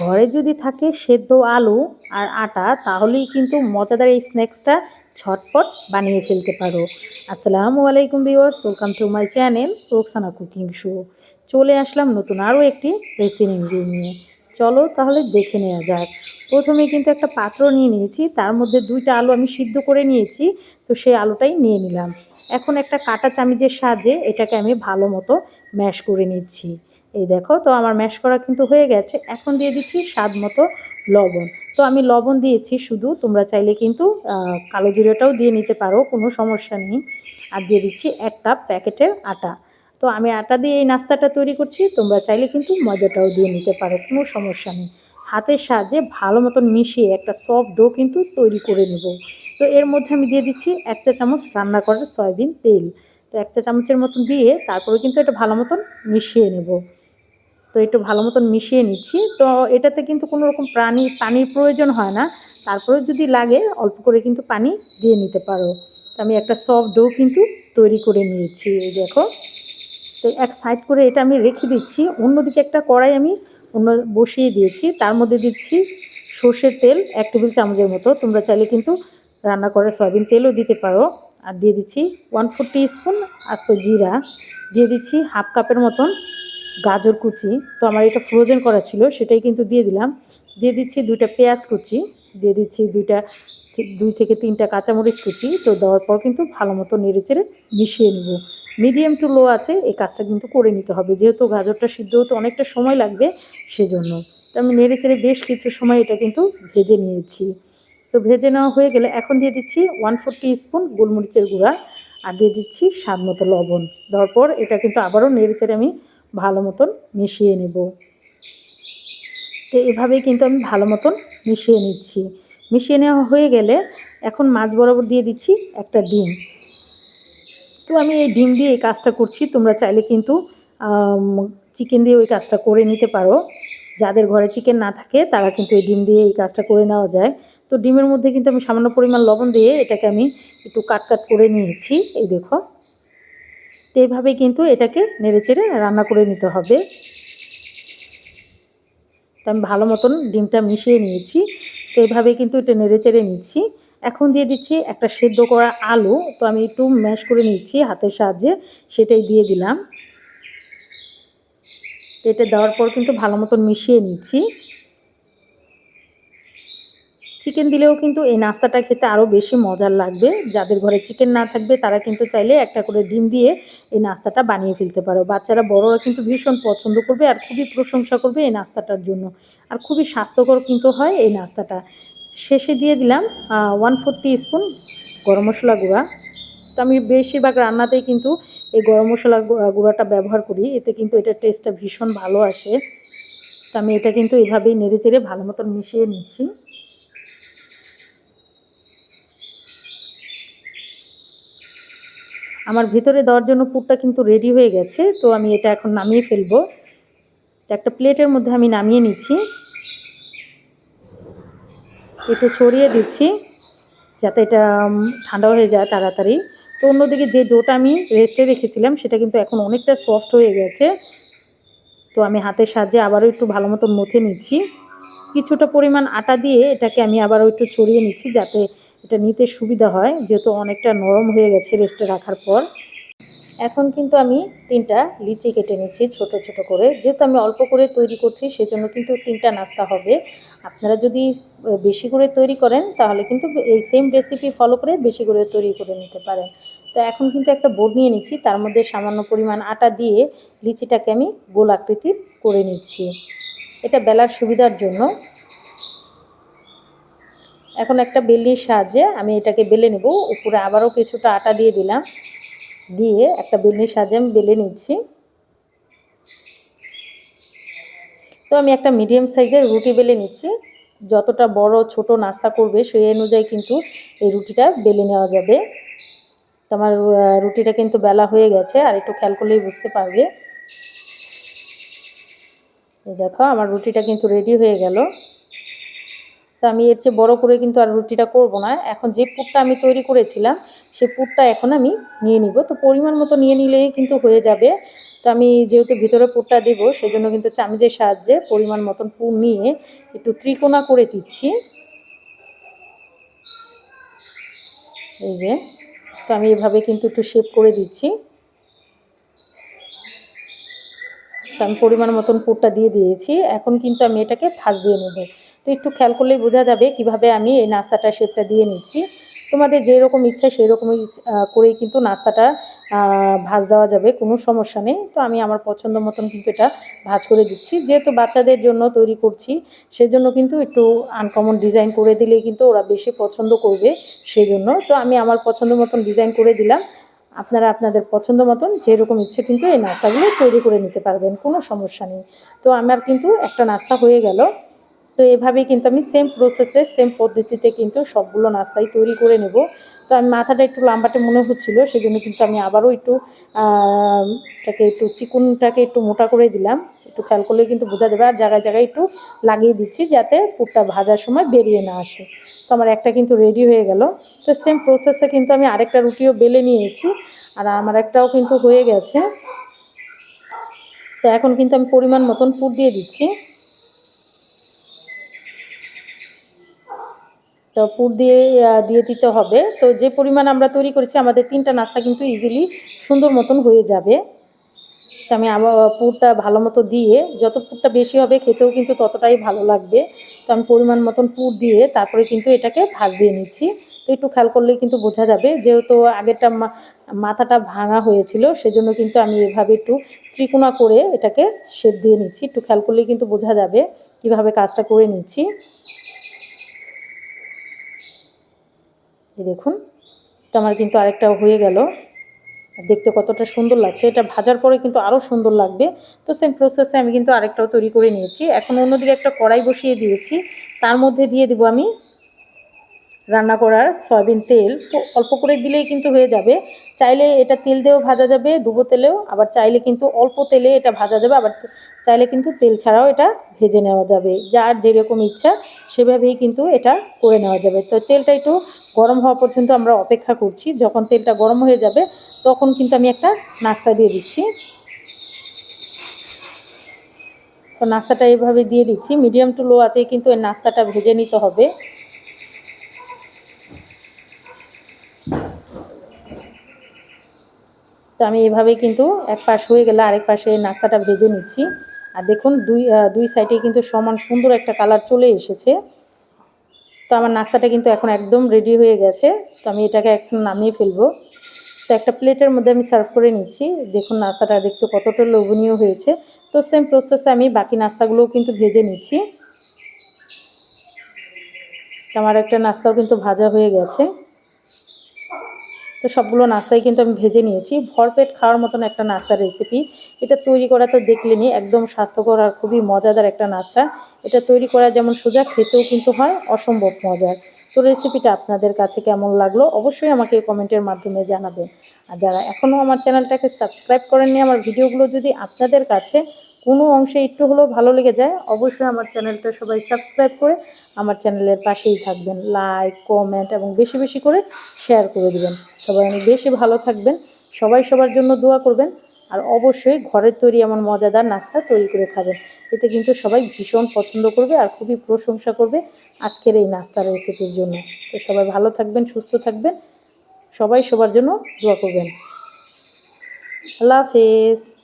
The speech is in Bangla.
ঘরে যদি থাকে সেদ্ধ আলু আর আটা, তাহলেই কিন্তু মজাদার এই স্ন্যাক্সটা ছটপট বানিয়ে ফেলতে পারো। আসসালামু আলাইকুম viewers, welcome to my channel Roksana cooking show. চলে আসলাম নতুন আরও একটি রেসিপি নিয়ে। চলো তাহলে দেখে নেওয়া যাক। প্রথমে কিন্তু একটা পাত্র নিয়ে নিয়েছি, তার মধ্যে দুইটা আলু আমি সিদ্ধ করে নিয়েছি, তো সেই আলুটাই নিয়ে নিলাম। এখন একটা কাটা চামিচের সাহায্যে এটাকে আমি ভালো মতো ম্যাশ করে নিচ্ছি। এই দেখো, তো আমার ম্যাশ করা কিন্তু হয়ে গেছে। এখন দিয়ে দিচ্ছি স্বাদ মতো লবণ। তো আমি লবণ দিয়েছি শুধু, তোমরা চাইলে কিন্তু কালো জিরাটাও দিয়ে নিতে পারো, কোনো সমস্যা নেই। আর দিয়ে দিচ্ছি এক কাপ প্যাকেটের আটা। তো আমি আটা দিয়ে এই নাস্তাটা তৈরি করছি, তোমরা চাইলে কিন্তু ময়দাটাও দিয়ে নিতে পারো, কোনো সমস্যা নেই। হাতের সাহায্যে ভালো মতন মিশিয়ে একটা সফট ডো কিন্তু তৈরি করে নেব। তো এর মধ্যে আমি দিয়ে দিচ্ছি এক চা চামচ রান্না করার সয়াবিন তেল। তো এক চা চামচের মতন দিয়ে তারপরে কিন্তু এটা ভালো মতন মিশিয়ে নেব। তো একটু ভালো মতন মিশিয়ে নিচ্ছি। তো এটাতে কিন্তু কোনো রকম প্রাণী, পানির প্রয়োজন হয় না। তারপরে যদি লাগে, অল্প করে কিন্তু পানি দিয়ে নিতে পারো। তো আমি একটা সফট ডো কিন্তু তৈরি করে নিয়েছি, এই দেখো। তো এক সাইড করে এটা আমি রেখে দিচ্ছি। অন্যদিকে একটা কড়াই আমি অন্য বসিয়ে দিয়েছি। তার মধ্যে দিচ্ছি সর্ষের তেল এক টেবিল চামচের মতো। তোমরা চাইলে কিন্তু রান্না করে সয়াবিন তেলও দিতে পারো। আর দিয়ে দিচ্ছি ওয়ান ফোর স্পুন আস্ত জিরা। দিয়ে দিচ্ছি হাফ কাপের মতন গাজর কুচি। তো আমার এটা ফ্রোজেন করা ছিল, সেটাই কিন্তু দিয়ে দিলাম। দিয়ে দিচ্ছি দুইটা পেঁয়াজ কুচি, দিয়ে দিচ্ছি দুইটা দুই থেকে তিনটা কাঁচামরিচ কুচি। তো দেওয়ার পর কিন্তু ভালো মতো নেড়ে চেড়ে মিশিয়ে নেব। মিডিয়াম টু লো আছে, এই কাজটা কিন্তু করে নিতে হবে। যেহেতু গাজরটা সিদ্ধ হতে অনেকটা সময় লাগবে সেজন্য। তো আমি নেড়ে চেড়ে বেশ কিছু সময় এটা কিন্তু ভেজে নিয়েছি। তো ভেজে নেওয়া হয়ে গেলে এখন দিয়ে দিচ্ছি ওয়ান ফোর স্পুন গোলমরিচের গুঁড়া। আর দিয়ে দিচ্ছি স্বাদ মতো লবণ। দেওয়ার পর এটা কিন্তু আবারও নেড়ে চেড়ে আমি ভালো মতন মিশিয়ে নেব। তো এভাবেই কিন্তু আমি ভালো মতন মিশিয়ে নিচ্ছি। মিশিয়ে নেওয়া হয়ে গেলে এখন মাছ বরাবর দিয়ে দিচ্ছি একটা ডিম। তো আমি এই ডিম দিয়ে এই কাজটা করছি। তোমরা চাইলে কিন্তু চিকেন দিয়ে ওই কাজটা করে নিতে পারো। যাদের ঘরে চিকেন না থাকে, তারা কিন্তু এই ডিম দিয়ে এই কাজটা করে নেওয়া যায়। তো ডিমের মধ্যে কিন্তু আমি সামান্য পরিমাণ লবণ দিয়ে এটাকে আমি একটু কাট কাট করে নিয়েছি। এই দেখো। তো এইভাবে কিন্তু এটাকে নেড়ে চেড়ে রান্না করে নিতে হবে। তো আমি ভালো মতন ডিমটা মিশিয়ে নিয়েছি। তো এইভাবে কিন্তু এটা নেড়েচেড়ে নিচ্ছি। এখন দিয়ে দিচ্ছি একটা সেদ্ধ করা আলু। তো আমি একটু ম্যাশ করে নিচ্ছি হাতের সাহায্যে, সেটাই দিয়ে দিলাম। এটা দেওয়ার পর কিন্তু ভালো মতন মিশিয়ে নিচ্ছি। চিকেন দিলেও কিন্তু এই নাস্তাটা খেতে আরও বেশি মজার লাগবে। যাদের ঘরে চিকেন না থাকবে, তারা কিন্তু চাইলে একটা করে ডিম দিয়ে এই নাস্তাটা বানিয়ে ফেলতে পারো। বাচ্চারা, বড়রা কিন্তু ভীষণ পছন্দ করবে আর খুবই প্রশংসা করবে এই নাস্তাটার জন্য। আর খুবই স্বাস্থ্যকর কিন্তু হয় এই নাস্তাটা। শেষে দিয়ে দিলাম ওয়ান ফোরটি স্পুন গরম মশলা গুঁড়া। তো আমি বেশিরভাগ রান্নাতেই কিন্তু এই গরম মশলা গুঁড়াটা ব্যবহার করি। এতে কিন্তু এটার টেস্টটা ভীষণ ভালো আসে। তো আমি এটা কিন্তু এভাবেই নেড়ে চেড়ে ভালো মতন মিশিয়ে নিচ্ছি। আমার ভিতরে দেওয়ার জন্য পুরটা কিন্তু রেডি হয়ে গেছে, তো আমি এটা এখন নামিয়ে ফেলব। একটা প্লেটের মধ্যে আমি নামিয়ে নিচ্ছি। একটু ছড়িয়ে দিচ্ছি, যাতে এটা ঠান্ডা হয়ে যায় তাড়াতাড়ি। তো অন্যদিকে যে ডোটা আমি রেস্টে রেখেছিলাম, সেটা কিন্তু এখন অনেকটা সফট হয়ে গেছে। তো আমি হাতের সাহায্যে আবারও একটু ভালো মতন মথে নিচ্ছি। কিছুটা পরিমাণ আটা দিয়ে এটাকে আমি আবারও একটু ছড়িয়ে নিচ্ছি, যাতে এটা নিতে সুবিধা হয়, যেহেতু অনেকটা নরম হয়ে গেছে রেস্টে রাখার পর। এখন কিন্তু আমি তিনটা লিচি কেটে নিচ্ছি ছোট ছোট করে। যেহেতু আমি অল্প করে তৈরি করছি, সেজন্য কিন্তু তিনটা নাস্তা হবে। আপনারা যদি বেশি করে তৈরি করেন, তাহলে কিন্তু এই সেম রেসিপি ফলো করে বেশি করে তৈরি করে নিতে পারেন। তো এখন কিন্তু একটা বোর্ড নিয়ে নিচ্ছি, তার মধ্যে সামান্য পরিমাণ আটা দিয়ে লিচিটাকে আমি গোল আকৃতির করে নিচ্ছি। এটা বেলার সুবিধার জন্য। এখন একটা বেলির সাহায্যে আমি এটাকে বেলে নেব। উপরে আবারও কিছুটা আটা দিয়ে দিলাম। দিয়ে একটা বেলনির সাহায্যে আমি বেলে নিচ্ছি। তো আমি একটা মিডিয়াম সাইজের রুটি বেলে নিচ্ছি। যতটা বড় ছোট নাস্তা করবে, সেই অনুযায়ী কিন্তু এই রুটিটা বেলে নেওয়া যাবে। তো আমার রুটিটা কিন্তু বেলা হয়ে গেছে, আর একটু খেয়াল করলেই বুঝতে পারবে। দেখো, আমার রুটিটা কিন্তু রেডি হয়ে গেল। তো আমি এর চেয়ে বড়ো করে কিন্তু আর রুটিটা করব না। এখন যে পুরটা আমি তৈরি করেছিলাম, সে পুরটা এখন আমি নিয়ে নিব। তো পরিমাণ মতো নিয়ে নিলেই কিন্তু হয়ে যাবে। তো আমি যেহেতু ভিতরে পুরটা দেবো সেই জন্য কিন্তু চামিজের সাহায্যে পরিমাণ মতন পুর নিয়ে একটু ত্রিকোণা করে দিচ্ছি। এই যে, তো আমি এভাবে কিন্তু একটু শেপ করে দিচ্ছি। তো আমি পরিমাণ মতন পুরটা দিয়ে দিয়েছি। এখন কিন্তু আমি এটাকে ভাজ দিয়ে নেব। তো একটু খেয়াল করলেই বোঝা যাবে কীভাবে আমি এই নাস্তাটা শেপটা দিয়ে নিচ্ছি। তোমাদের যেরকম ইচ্ছা সেই রকমই করেই কিন্তু নাস্তাটা ভাজ দেওয়া যাবে, কোনো সমস্যা নেই। তো আমি আমার পছন্দ মতন কিন্তু এটা ভাজ করে দিচ্ছি। যেহেতু বাচ্চাদের জন্য তৈরি করছি, সেজন্য কিন্তু একটু আনকমন ডিজাইন করে দিলে কিন্তু ওরা বেশি পছন্দ করবে, সেজন্য। তো আমি আমার পছন্দ মতন ডিজাইন করে দিলাম। আপনারা আপনাদের পছন্দ মতন যেরকম ইচ্ছে কিন্তু এই নাস্তাগুলো তৈরি করে নিতে পারবেন, কোনো সমস্যা নেই। তো আমার কিন্তু একটা নাস্তা হয়ে গেল। তো এভাবেই কিন্তু আমি সেম প্রসেসে সেম পদ্ধতিতে কিন্তু সবগুলো নাস্তাই তৈরি করে নেব। তো আমি মাথাটা একটু লাম্বাটে মনে হচ্ছিল, সেজন্য কিন্তু আমি আবারও একটু একটু চিকুনটাকে একটু মোটা করে দিলাম। একটু খেয়াল করলে কিন্তু বোঝা যাবে আর জায়গায় জায়গায় একটু লাগিয়ে দিচ্ছি যাতে পুরটা ভাজার সময় বেরিয়ে না আসে। তো আমার একটা কিন্তু রেডি হয়ে গেল। তো সেম প্রসেসে কিন্তু আমি আরেকটা রুটিও বেলে নিয়েছি আর আমার একটাও কিন্তু হয়ে গেছে। তো এখন কিন্তু আমি পরিমাণ মতন পুর দিয়ে দিচ্ছি। তো পুর দিয়ে দিয়ে দিতে হবে। তো যে পরিমাণ আমরা তৈরি করেছি, আমাদের তিনটা নাস্তা কিন্তু ইজিলি সুন্দর মতন হয়ে যাবে। আমি আবার পুরটা ভালো মতো দিয়ে, যত পুরটা বেশি হবে খেতেও কিন্তু ততটাই ভালো লাগবে। তো আমি পরিমাণ মতন পুর দিয়ে তারপরে কিন্তু এটাকে ভাজ দিয়ে নিচ্ছি। তো একটু খেয়াল করলেই কিন্তু বোঝা যাবে, যেহেতু আগেরটা মাথাটা ভাঙা হয়েছিল, সেজন্য কিন্তু আমি এভাবে একটু ত্রিকোণা করে এটাকে শেপ দিয়ে নিচ্ছি। একটু খেয়াল করলেই কিন্তু বোঝা যাবে কীভাবে কাজটা করে নিচ্ছি। দেখুন তো আমার কিন্তু আরেকটাও হয়ে গেল। দেখতে কতটা সুন্দর লাগছে। এটা ভাজার পরে কিন্তু আরও সুন্দর লাগবে। তো সেম প্রসেসে আমি কিন্তু আরেকটাও তৈরি করে নিয়েছি। এখন অন্যদিকে একটা কড়াই বসিয়ে দিয়েছি। তার মধ্যে দিয়ে দেবো আমি রান্না করার সয়াবিন তেল অল্প করে দিলেই কিন্তু হয়ে যাবে। চাইলে এটা তেল দিয়েও ভাজা যাবে, ডুবো তেলেও, আবার চাইলে কিন্তু অল্প তেলে এটা ভাজা যাবে, আবার চাইলে কিন্তু তেল ছাড়াও এটা ভেজে নেওয়া যাবে। যার যেরকম ইচ্ছা সেভাবেই কিন্তু এটা করে নেওয়া যাবে। তো তেলটা একটু গরম হওয়া পর্যন্ত আমরা অপেক্ষা করছি। যখন তেলটা গরম হয়ে যাবে, তখন কিন্তু আমি একটা নাস্তা দিয়ে দিচ্ছি। তো নাস্তাটা এইভাবে দিয়ে দিচ্ছি। মিডিয়াম টু লো আছে কিন্তু এই নাস্তাটা ভেজে নিতে হবে। তো আমি এভাবে কিন্তু এক পাশ হয়ে গেলে আরেক পাশে নাস্তাটা ভেজে নিচ্ছি। আর দেখুন, দুই দুই সাইডে কিন্তু সমান সুন্দর একটা কালার চলে এসেছে। তো আমার নাস্তাটা কিন্তু এখন একদম রেডি হয়ে গেছে। তো আমি এটাকে এখন নামিয়ে ফেলব। তো একটা প্লেটের মধ্যে আমি সার্ভ করে নিচ্ছি। দেখুন, নাস্তাটা দেখতে কতটা লোভনীয় হয়েছে। তো সেম প্রসেসে আমি বাকি নাস্তাগুলোও কিন্তু ভেজে নিচ্ছি। আমার একটা নাস্তাও কিন্তু ভাজা হয়ে গেছে। তো সবগুলো নাস্তাই কিন্তু আমি ভেজে নিয়েছি। ভরপেট খাওয়ার মতন একটা নাস্তার রেসিপি এটা তৈরি করা তো দেখলেনি একদম স্বাস্থ্যকর আর খুবই মজাদার একটা নাস্তা। এটা তৈরি করা যেমন সোজা, খেতেও কিন্তু হয়, অসম্ভব মজার। তো রেসিপিটা আপনাদের কাছে কেমন লাগল অবশ্যই আমাকে কমেন্টের মাধ্যমে জানাবেন। আর যারা এখনও আমার চ্যানেলটাকে সাবস্ক্রাইব করেননি, আমার ভিডিওগুলো যদি আপনাদের কাছে কোনো অংশে একটু হলেও ভালো লেগে যায়, অবশ্যই আমার চ্যানেলটা সবাই সাবস্ক্রাইব করে আমার চ্যানেলের পাশেই থাকবেন। লাইক কমেন্ট এবং বেশি বেশি করে শেয়ার করে দেবেন। সবাই অনেক বেশি ভালো থাকবেন। সবাই সবার জন্য দোয়া করবেন। আর অবশ্যই ঘরের তৈরি এমন মজাদার নাস্তা তৈরি করে খাবেন। এতে কিন্তু সবাই ভীষণ পছন্দ করবে আর খুবই প্রশংসা করবে আজকের এই নাস্তা রেসিপির জন্য। তো সবাই ভালো থাকবেন, সুস্থ থাকবেন। সবাই সবার জন্য দোয়া করবেন। আল্লাহ হাফেজ।